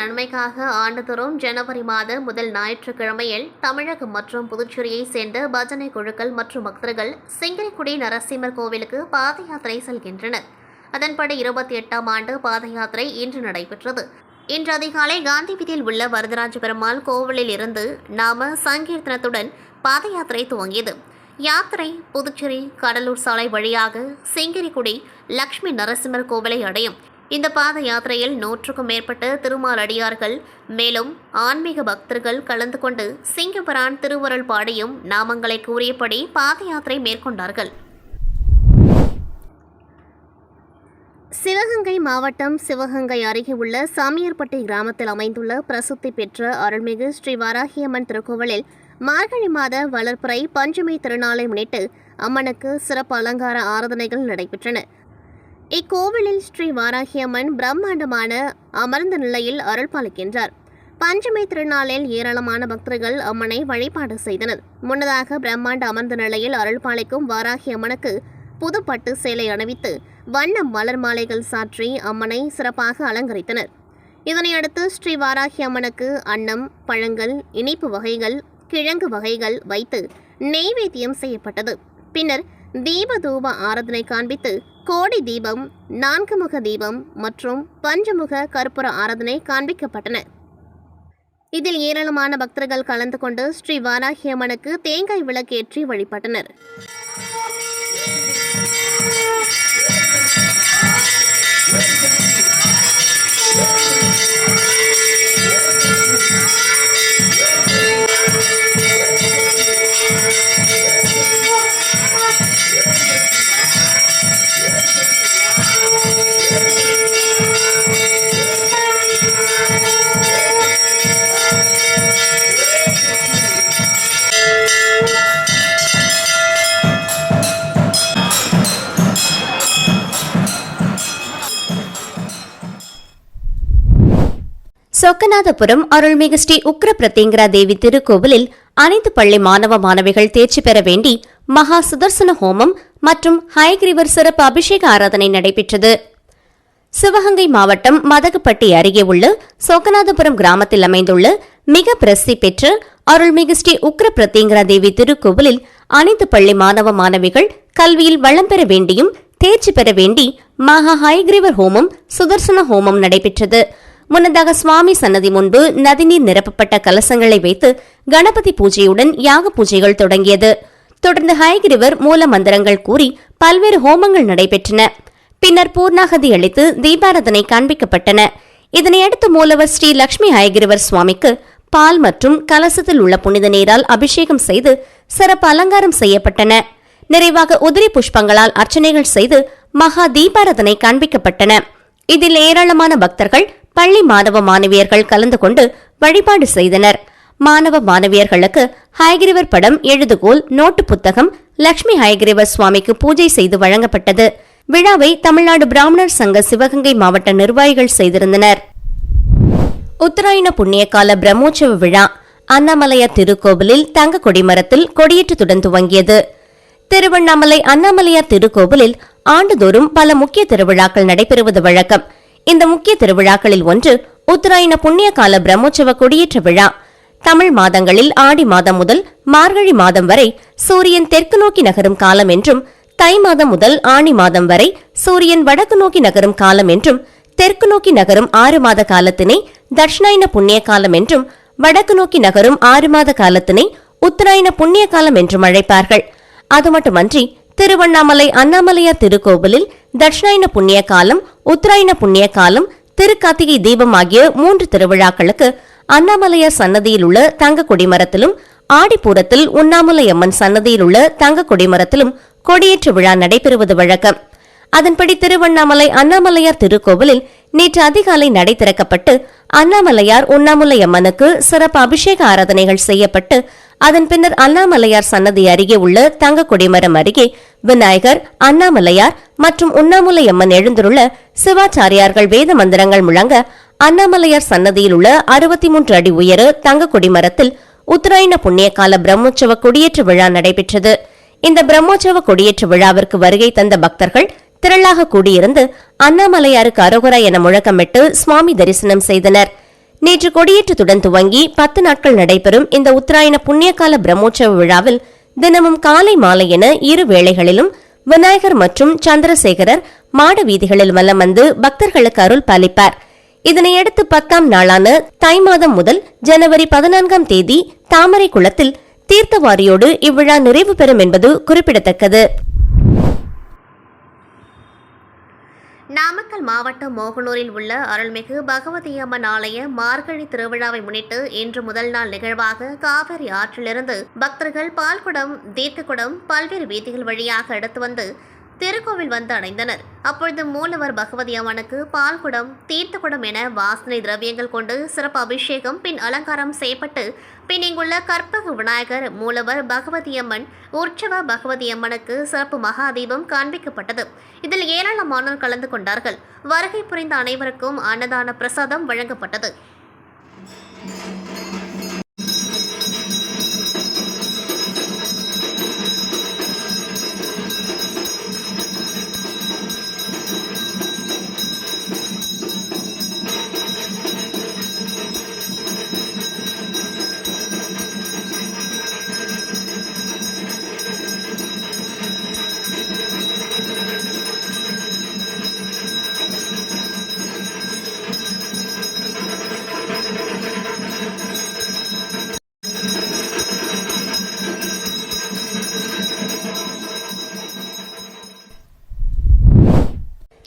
நன்மைக்காக ஆண்டுதோறும் ஜனவரி மாத முதல் ஞாயிற்றுக்கிழமையில் தமிழகம் மற்றும் புதுச்சேரியை சேர்ந்த பஜனை குழுக்கள் மற்றும் பக்தர்கள் சிங்கரிக்குடி நரசிம்மர் கோவிலுக்கு பாத யாத்திரை செல்கின்றனர். அதன்படி இருபத்தி எட்டாம் ஆண்டு பாத யாத்திரை இன்று நடைபெற்றது. இன்று அதிகாலை காந்தி வீதியில் உள்ள வரதராஜ பெருமாள் கோவிலில் இருந்து நாம சங்கீர்த்தனத்துடன் பாத யாத்திரை துவங்கியது. யாத்திரை புதுச்சேரி கடலூர் சாலை வழியாக சிங்கிரிக்குடி லக்ஷ்மி நரசிம்மர் கோவிலை அடையும். இந்த பாத யாத்திரையில் நூற்றுக்கும் மேற்பட்ட திருமால் அடியார்கள் மேலும் ஆன்மீக பக்தர்கள் கலந்து கொண்டு சிங்கபுரான் திருவருள் பாடியும் நாமங்களை கூறியபடி பாத யாத்திரை மேற்கொண்டார்கள். சிவகங்கை மாவட்டம் சிவகங்கை அருகே உள்ள சாமியார்பட்டி கிராமத்தில் அமைந்துள்ள பிரசித்தி பெற்ற அருள்மிகு ஸ்ரீ வராகியம்மன் திருக்கோவிலில் மார்கழி மாத வளர்ப்புறை பஞ்சமி திருநாளை முன்னிட்டு அம்மனுக்கு சிறப்பு அலங்கார ஆராதனைகள் நடைபெற்றன. இக்கோவிலில் ஸ்ரீ வாராகியம்மன் பிரம்மாண்டமான அமர்ந்த நிலையில் அருள் பாலிக்கின்றார். பஞ்சமி திருநாளில் ஏராளமான பக்தர்கள் அம்மனை வழிபாடு செய்தனர். முன்னதாக பிரம்மாண்ட அமர்ந்த நிலையில் அருள் பாலிக்கும் வாராகி அம்மனுக்கு புது பட்டு சேலை அணிவித்து வண்ண மலர் மாலைகள் சாற்றி அம்மனை சிறப்பாக அலங்கரித்தனர். இதனையடுத்து ஸ்ரீ வாராகி அம்மனுக்கு அன்னம் பழங்கள் இனிப்பு வகைகள் கிழங்கு வகைகள் வைத்து நெய்வேத்தியம் செய்யப்பட்டது. பின்னர் தீபதூப ஆராதனை காண்பித்து கோடி தீபம் நான்கு முக தீபம் மற்றும் பஞ்சமுக கற்பூர ஆராதனை காண்பிக்கப்பட்டன. இதில் ஏராளமான பக்தர்கள் கலந்து கொண்டு ஸ்ரீ வாராகியம்மனுக்கு தேங்காய் விளக்கேற்றி வழிபட்டனர். சொக்கநாதபுரம் அருள்மிகு ஸ்ரீ உக்ர பிரத்யங்கரா தேவி திருக்கோவிலில் அனைத்து பள்ளி மாணவ மாணவிகள் தேர்ச்சி பெற வேண்டி மகா சுதர்சன ஹோமம் மற்றும் ஹயக்ரிவர் சிறப்பு அபிஷேக ஆராதனை நடைபெற்றது. சிவகங்கை மாவட்டம் மதகுப்பட்டி அருகே உள்ள சொக்கநாதபுரம் கிராமத்தில் அமைந்துள்ள மிக பிரசித்தி பெற்ற அருள்மிகு ஸ்ரீ உக்ர பிரத்யங்கரா தேவி திருக்கோவிலில் அனைத்து பள்ளி மாணவ மாணவிகள் கல்வியில் வளம் பெற வேண்டியும் தேர்ச்சி பெற வேண்டி மகா ஹயக்ரீவர் ஹோமம் சுதர்சன ஹோமம் நடைபெற்றது. முன்னதாக சுவாமி சன்னதி முன்பு நதிநீர் நிரப்பப்பட்ட கலசங்களை வைத்து கணபதி பூஜையுடன் யாக பூஜைகள் தொடங்கியது. தொடர்ந்து ஹயகிரிவர் மூல மந்திரங்கள் கூறி பல்வேறு ஹோமங்கள் நடைபெற்றன. பின்னர் பூர்ணாகதி அளித்து தீபாரதனை காண்பிக்கப்பட்டன. இதனையடுத்து மூலவர் ஸ்ரீ லட்சுமி ஹயகிரிவர் சுவாமிக்கு பால் மற்றும் கலசத்தில் உள்ள புனித நீரால் அபிஷேகம் செய்து சிறப்பு அலங்காரம் செய்யப்பட்டன. நிறைவாக உதிரி புஷ்பங்களால் அர்ச்சனைகள் செய்து மகா தீபாராதனை காண்பிக்கப்பட்டன. இதில் ஏராளமான பக்தர்கள் பள்ளி மாணவ மாணவியர்கள் கலந்து கொண்டு வழிபாடு செய்தனர். மாணவ மாணவியர்களுக்கு ஹயகிரிவர் படம் எழுதுகோல் நோட்டு புத்தகம் லட்சுமி ஹயகிரிவர் சுவாமிக்கு பூஜை செய்து வழங்கப்பட்டது. விழாவை தமிழ்நாடு பிராமணர் சங்க சிவகங்கை மாவட்ட நிர்வாகிகள் செய்திருந்தனர். உத்தராயண புண்ணியகால பிரம்மோற்சவ விழா அண்ணாமலையா திருக்கோவிலில் தங்க கொடிமரத்தில் கொடியேற்றத்துடன் துவங்கியது. திருவண்ணாமலை அண்ணாமலையார் திருக்கோவிலில் ஆண்டுதோறும் பல முக்கிய திருவிழாக்கள் நடைபெறுவது வழக்கம். இந்த முக்கிய திருவிழாக்களில் ஒன்று உத்தராயண புண்ணிய கால பிரம்மோற்சவ கொடியேற்ற விழா. தமிழ் மாதங்களில் ஆடி மாதம் முதல் மார்கழி மாதம் வரை சூரியன் தெற்கு நோக்கி நகரும் காலம் என்றும் தை மாதம் முதல் ஆணி மாதம் வரை சூரியன் வடக்கு நோக்கி நகரும் காலம் என்றும் தெற்கு நோக்கி நகரும் ஆறு மாத காலத்தினை தட்சிணாயன புண்ணிய காலம் என்றும் வடக்கு நோக்கி நகரும் ஆறு மாத காலத்தினை உத்தராயண புண்ணிய காலம் என்றும் அழைப்பார்கள். அது மட்டுமன்றி திருவண்ணாமலை அண்ணாமலையார் திருக்கோவிலில் தட்சிணாயன புண்ணிய காலம் உத்தராயண புண்ணிய காலம் திருக்கார்த்திகை தீபம் ஆகிய மூன்று திருவிழாக்களுக்கு அண்ணாமலையார் சன்னதியில் உள்ள தங்க கொடிமரத்திலும் ஆடிப்பூரத்தில் உண்ணாமலை அம்மன் சன்னதியில் உள்ள தங்க கொடிமரத்திலும் கொடியேற்று விழா நடைபெறுவது வழக்கம். அதன்படி திருவண்ணாமலை அண்ணாமலையார் திருக்கோவிலில் நேற்று அதிகாலை நடை திறக்கப்பட்டு அண்ணாமலையார் உண்ணாமலை அம்மனுக்கு சிறப்பு அபிஷேக ஆராதனைகள் செய்யப்பட்டு அதன் பின்னர் அண்ணாமலையார் சன்னதி அருகே உள்ள தங்க கொடிமரம் அருகே விநாயகர் அண்ணாமலையார் மற்றும் உண்ணாமுலை அம்மன் எழுந்துள்ள சிவாச்சாரியார்கள் வேத மந்திரங்கள் முழங்க அண்ணாமலையார் சன்னதியில் உள்ள அறுபத்தி மூன்று அடி உயர தங்க கொடிமரத்தில் உத்தராயண புண்ணியகால பிரம்மோற்சவ கொடியேற்று விழா நடைபெற்றது. இந்த பிரம்மோற்சவ கொடியேற்று விழாவிற்கு வருகை தந்த பக்தர்கள் திரளாக கூடியிருந்து அண்ணாமலையாருக்கு அரோகரா என முழக்கமிட்டு சுவாமி தரிசனம் செய்தனர். நேற்று கொடியேற்றத்துடன் துவங்கி பத்து நாட்கள் நடைபெறும் இந்த உத்தராயண புண்ணியகால பிரம்மோற்சவ விழாவில் தினமும் காலை மாலை என இரு வேளைகளிலும் விநாயகர் மற்றும் சந்திரசேகரர் மாட வீதிகளில் வலம் வந்து பக்தர்களுக்கு அருள் பாலிப்பார். இதனையடுத்து பத்தாம் நாளான தை மாதம் முதல் ஜனவரி பதினான்காம் தேதி தாமரை குளத்தில் தீர்த்தவாரியோடு இவ்விழா நிறைவு பெறும் என்பது குறிப்பிடத்தக்கது. நாமக்கல் மாவட்டம் மோகனூரில் உள்ள அருள்மிகு பகவதி அம்மன் ஆலய மார்கழி திருவிழாவை முன்னிட்டு இன்று முதல் நாள் நிகழ்வாக காவிரி ஆற்றிலிருந்து பக்தர்கள் பால்குடம் தீர்த்தக்குடம் பல்வேறு வீதிகள் வழியாக எடுத்து வந்து திருக்கோவில் வந்து அடைந்தனர். அப்பொழுது மூலவர் பகவதி அம்மனுக்கு பால்குடம் தீர்த்தகுடம் என வாசனை திரவியங்கள் கொண்டு சிறப்பு அபிஷேகம் பின் அலங்காரம் செய்யப்பட்டு பின் இங்குள்ள கற்பக விநாயகர் மூலவர் பகவதி அம்மன் உற்சவ பகவதி அம்மனுக்கு சிறப்பு மகாதீபம் காண்பிக்கப்பட்டது. இதில் ஏராளமானோர் கலந்து கொண்டார்கள். வருகை புரிந்த அனைவருக்கும் அன்னதான பிரசாதம் வழங்கப்பட்டது.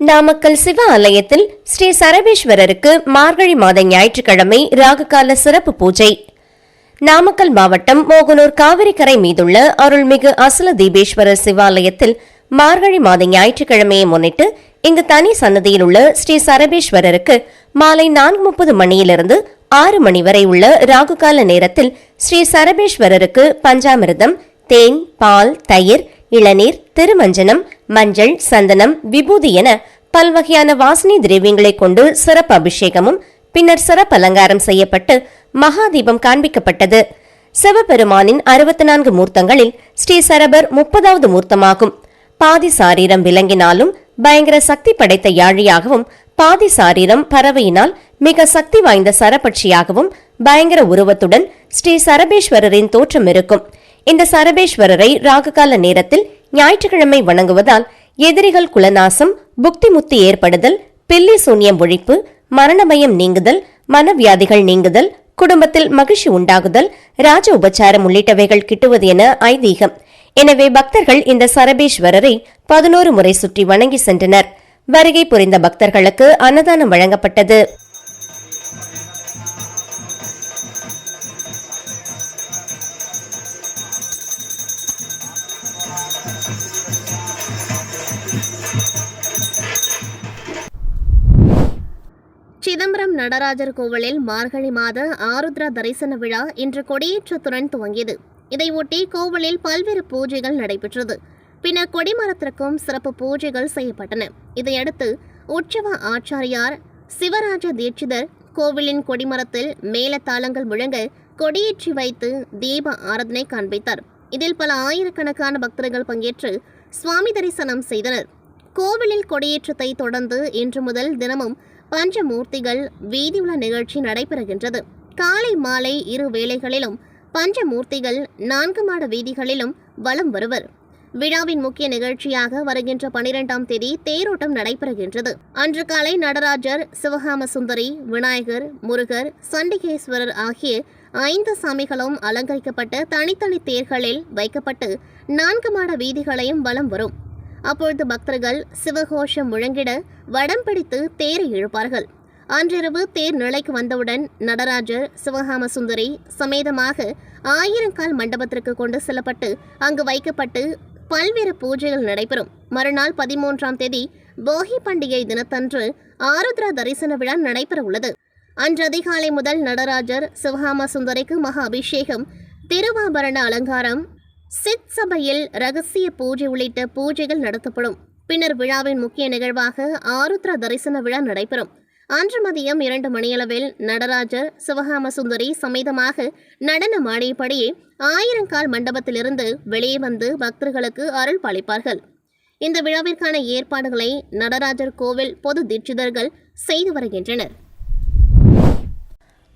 நாமக்கல் சிவ ஆலயத்தில் ஸ்ரீ சரவேஸ்வரருக்கு மார்கழி மாத ஞாயிற்றுக்கிழமை ராகுகால சிறப்பு பூஜை. நாமக்கல் மாவட்டம் மோகனூர் காவிரிக்கரை மீதுள்ள அருள்மிகு அசல தீபேஸ்வரர் சிவாலயத்தில் மார்கழி மாத ஞாயிற்றுக்கிழமையை முன்னிட்டு இங்கு தனி சன்னதியில் உள்ள ஸ்ரீ சரபேஸ்வரருக்கு மாலை நான்கு முப்பது மணியிலிருந்து ஆறு மணி வரை உள்ள ராகுகால நேரத்தில் ஸ்ரீ சரபேஸ்வரருக்கு பஞ்சாமிர்தம் தேன் பால் தயிர் இளநீர் திருமஞ்சனம் மஞ்சள் சந்தனம் விபூதி என பல்வகையான வாசனை திரவியங்களை கொண்டு சிறப்பு அபிஷேகமும் பின்னர் சிறப்பு அலங்காரம் செய்யப்பட்டு மகாதீபம் காண்பிக்கப்பட்டது. சிவபெருமானின் அறுபத்தி நான்கு மூர்த்தங்களில் ஸ்ரீ சரபர் முப்பதாவது மூர்த்தமாகும். பாதி சாரீரம் விளங்கினாலும் பயங்கர சக்தி படைத்த யாழியாகவும் பாதி சாரீரம் பறவையினால் மிக சக்தி வாய்ந்த சரபட்சியாகவும் பயங்கர உருவத்துடன் ஸ்ரீ சரபேஸ்வரரின் தோற்றம் இருக்கும். இந்த சரபேஸ்வரரை ராகுகால நேரத்தில் ஞாயிற்றுக்கிழமை வணங்குவதால் எதிரிகள் குலநாசம் புக்தி முத்தி ஏற்படுதல் பில்லி சூன்யம் ஒழிப்பு மரணமயம் நீங்குதல் மனவியாதிகள் நீங்குதல் குடும்பத்தில் மகிழ்ச்சி உண்டாகுதல் ராஜ உபச்சாரம் உள்ளிட்டவைகள் கிட்டுவது என ஐதீகம். எனவே பக்தர்கள் இந்த சரபேஸ்வரரை பதினோரு முறை சுற்றி வணங்கி சென்றனர். வருகை புரிந்த பக்தர்களுக்கு அன்னதானம் வழங்கப்பட்டது. சிதம்பரம் நடராஜர் கோவிலில் மார்கழி மாத ஆருத்ரா தரிசன விழா இன்று கொடியேற்றத்துடன் துவங்கியது. இதையொட்டி கோவிலில் பல்வேறு பூஜைகள் நடைபெற்றது. பின்னர் கொடிமரத்திற்கும் சிறப்பு பூஜைகள் செய்யப்பட்டன. இதையடுத்து உற்சவ ஆச்சாரியார் சிவராஜ தீட்சிதர் கோவிலின் கொடிமரத்தில் மேலத்தாளங்கள் முழங்க கொடியேற்றி வைத்து தீப ஆராதனை காண்பித்தார். இதில் பல ஆயிரக்கணக்கான பக்தர்கள் பங்கேற்று சுவாமி தரிசனம் செய்தனர். கோவிலில் கொடியேற்றத்தை தொடர்ந்து இன்று முதல் தினமும் பஞ்சமூர்த்திகள் வீதியுலா நிகழ்ச்சி நடைபெறுகின்றது. காலை மாலை இரு வேளைகளிலும் பஞ்சமூர்த்திகள் நான்கு மாட வீதிகளிலும் வலம் வருவர். விழாவின் முக்கிய நிகழ்ச்சியாக வருகின்ற பனிரெண்டாம் தேதி தேரோட்டம் நடைபெறுகின்றது. அன்று காலை நடராஜர் சிவகாம சுந்தரி விநாயகர் முருகர் சண்டிகேஸ்வரர் ஆகிய ஐந்து சாமிகளும் அலங்கரிக்கப்பட்ட தனித்தனி தேர்களில் வைக்கப்பட்டு நான்கு மாட வீதிகளையும் வலம் வரும். அப்பொழுது பக்தர்கள் சிவகோஷம் முழங்கிட வடம் பிடித்து தேரை இழுப்பார்கள். அன்றிரவு தேர் நிலைக்கு வந்தவுடன் நடராஜர் சிவகாம சுந்தரி சமேதமாக ஆயிரங்கால் மண்டபத்திற்கு கொண்டு செல்லப்பட்டு அங்கு வைக்கப்பட்டு பல்வேறு பூஜைகள் நடைபெறும். மறுநாள் பதிமூன்றாம் தேதி போகி பண்டிகை தினத்தன்று ஆருத்ரா தரிசன விழா நடைபெற உள்ளது அன்று அதிகாலை முதல் நடராஜர் சிவகாம சுந்தரிக்கு மகா அபிஷேகம் திருவாபரண அலங்காரம் சித் சபையில் ரகசிய பூஜை உள்ளிட்ட பூஜைகள் நடத்தப்படும். பின்னர் விழாவின் முக்கிய நிகழ்வாக ஆருத்ரா தரிசன விழா நடைபெறும். அன்று மதியம் இரண்டு மணியளவில் நடராஜர் சிவகாம சுந்தரி சமேதமாக நடனமாடியபடியே ஆயிரங்கால் மண்டபத்திலிருந்து வெளியே வந்து பக்தர்களுக்கு அருள் பாலிப்பார்கள். இந்த விழாவிற்கான ஏற்பாடுகளை நடராஜர் கோவில் பொது தீட்சிதர்கள் செய்து வருகின்றனர்.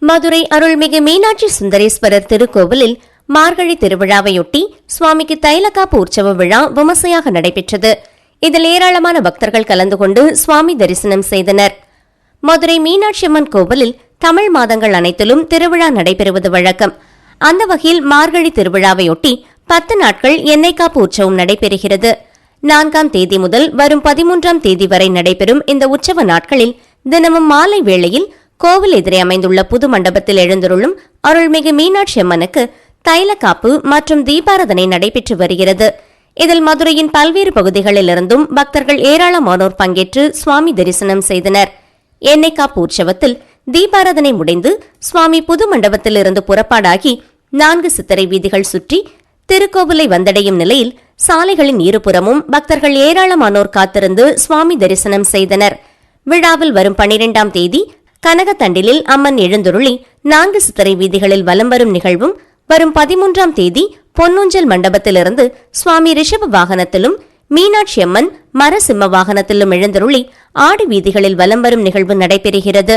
மதுரை அருள்மிகு மீனாட்சி சுந்தரேஸ்வரர் திருக்கோவிலில் மார்கழி திருவிழாவையொட்டி சுவாமிக்கு தைலக்காப்பு உற்சவ விழா விமர்சையாக நடைபெற்றது. இதில் ஏராளமான பக்தர்கள் கலந்து கொண்டு சுவாமி தரிசனம் செய்தனர். மதுரை மீனாட்சி அம்மன் கோவிலில் தமிழ் மாதங்கள் அனைத்திலும் திருவிழா நடைபெறுவது வழக்கம். அந்த வகையில் மார்கழி திருவிழாவையொட்டி பத்து நாட்கள் எண்ணெய் காப்பு உற்சவம் நடைபெறுகிறது. நான்காம் தேதி முதல் வரும் பதிமூன்றாம் தேதி வரை நடைபெறும் இந்த உற்சவ நாட்களில் தினமும் மாலை வேளையில் கோவில் எதிரே அமைந்துள்ள புது மண்டபத்தில் எழுந்தருளும் அருள்மிகு மீனாட்சி அம்மனுக்கு தைலக்காப்பு மற்றும் தீபாரதனை நடைபெற்று வருகிறது. இதில் மதுரையின் பல்வேறு பகுதிகளிலிருந்தும் பக்தர்கள் ஏராளமானோர் பங்கேற்று சுவாமி தரிசனம் செய்தனர். எண்ணெய் காப்பு உற்சவத்தில் தீபாரதனை முடிந்து சுவாமி புது மண்டபத்திலிருந்து புறப்பாடாகி நான்கு சித்திரை வீதிகள் சுற்றி திருக்கோவிலை வந்தடையும் நிலையில் சாலைகளின் இருபுறமும் பக்தர்கள் ஏராளமானோர் காத்திருந்து சுவாமி தரிசனம் செய்தனர். விழாவில் வரும் பனிரெண்டாம் தேதி கனகத்தண்டிலில் அம்மன் எழுந்துருளி நான்கு சித்திரை வீதிகளில் வலம் வரும் நிகழ்வும் வரும் பதிமூன்றாம் தேதி பொன்னூஞ்சல் மண்டபத்திலிருந்து சுவாமி ரிஷப வாகனத்திலும் மீனாட்சி அம்மன் மரசிம்ம வாகனத்திலும் எழுந்தருளி ஆடி வீதிகளில் வலம் வரும் நிகழ்வு நடைபெறுகிறது.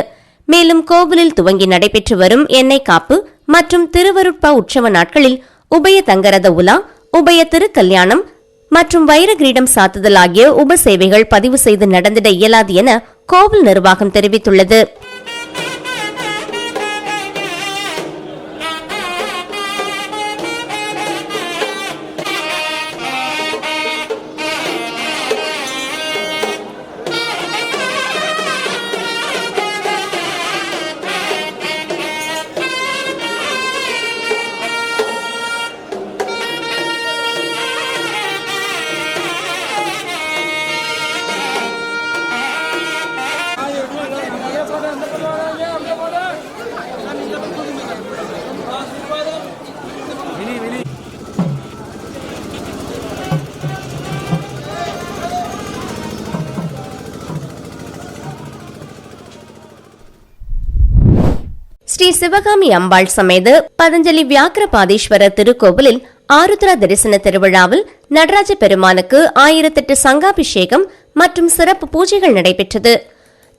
மேலும் கோவிலில் துவங்கி நடைபெற்று வரும் எண்ணெய் காப்பு மற்றும் திருவருட்பா உற்சவ நாட்களில் உபய தங்கரத உலா உபய திருக்கல்யாணம் மற்றும் வைர கிரீடம் சாத்துதல் ஆகிய உப சேவைகள் பதிவு செய்து நடந்திட இயலாது என கோவில் நிர்வாகம் தெரிவித்துள்ளது. ஸ்ரீ சிவகாமி அம்பாள் சமேத பதஞ்சலி வியாக்கிரபாதீஸ்வரர் திருக்கோவிலில் ஆருத்ரா தரிசன திருவிழாவில் நடராஜ பெருமானுக்கு ஆயிரத்தெட்டு சங்காபிஷேகம் மற்றும் சிறப்பு பூஜைகள் நடைபெற்றது.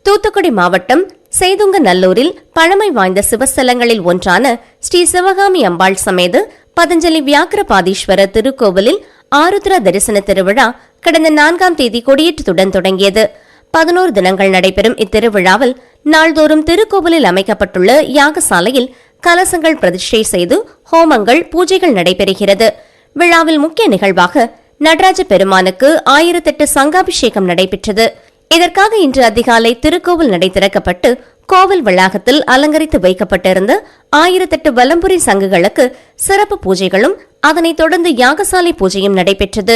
தூத்துக்குடி மாவட்டம் செய்துங்க நல்லூரில் பழமை வாய்ந்த சிவஸ்தலங்களில் ஒன்றான ஸ்ரீ சிவகாமி அம்பாள் சமேத பதஞ்சலி வியாக்கிரபாதீஸ்வரர் திருக்கோவிலில் ஆருத்ரா தரிசன திருவிழா கடந்த நான்காம் தேதி கொடியேற்றத்துடன் தொடங்கியது. பதினோரு தினங்கள் நடைபெறும் இத்திருவிழாவில் நாள்தோறும் திருக்கோவிலில் அமைக்கப்பட்டுள்ள யாகசாலையில் கலசங்கள் பிரதிஷ்டை செய்து ஹோமங்கள் பூஜைகள் நடைபெறுகிறது. விழாவில் முக்கிய நிகழ்வாக நடராஜ பெருமானுக்கு ஆயிரத்தெட்டு சங்காபிஷேகம் நடைபெற்றது. இதற்காக இன்று அதிகாலை திருக்கோவில் நடை திறக்கப்பட்டு கோவில் வளாகத்தில் அலங்கரித்து வைக்கப்பட்டிருந்த ஆயிரத்தெட்டு வலம்புரி சங்குகளுக்கு சிறப்பு பூஜைகளும் அதனைத் தொடர்ந்து யாகசாலை பூஜையும் நடைபெற்றது.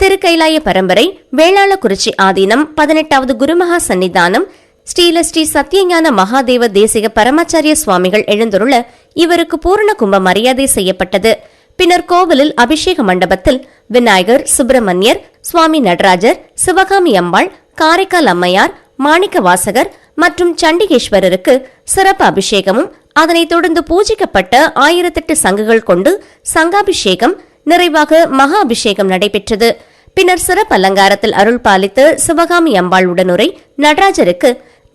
திருக்கைலாய பரம்பரை வேளாளக்குறிச்சி ஆதீனம் பதினெட்டாவது குருமகா சன்னிதானம் ஸ்ரீல ஸ்ரீ சத்யஞான மகாதேவ தேசிக பரமாச்சாரிய சுவாமிகள் எழுந்துள்ள இவருக்கு பூரண கும்ப மரியாதை செய்யப்பட்டது. பின்னர் கோவிலில் அபிஷேக மண்டபத்தில் விநாயகர் சுப்பிரமணியர் சுவாமி நடராஜர் சிவகாமி அம்பாள் காரைக்கால் அம்மையார் மாணிக்க வாசகர் மற்றும் சண்டிகேஸ்வரருக்கு சிறப்பு அபிஷேகமும் அதனைத் தொடர்ந்து பூஜிக்கப்பட்ட ஆயிரத்தெட்டு சங்குகள் கொண்டு சங்காபிஷேகம் நிறைவாக மகா அபிஷேகம் நடைபெற்றது. பின்னர் சிறப்பு அலங்காரத்தில் அருள் பாலித்து சிவகாமி அம்பாள் உடனுரை நடராஜருக்கு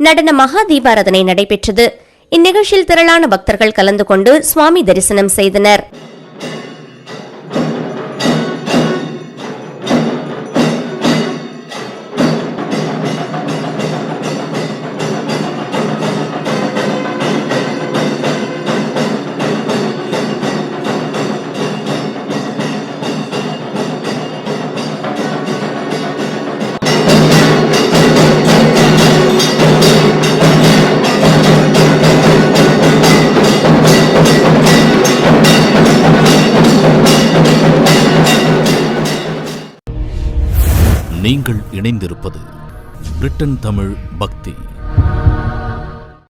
நடன மகா தீபாராதனை நடைபெற்றது. இந்நிகழ்ச்சியில் திரளான பக்தர்கள் கலந்து கொண்டு சுவாமி தரிசனம் செய்தனர். இணைந்திருப்பது பிரிட்டன் தமிழ் பக்தி.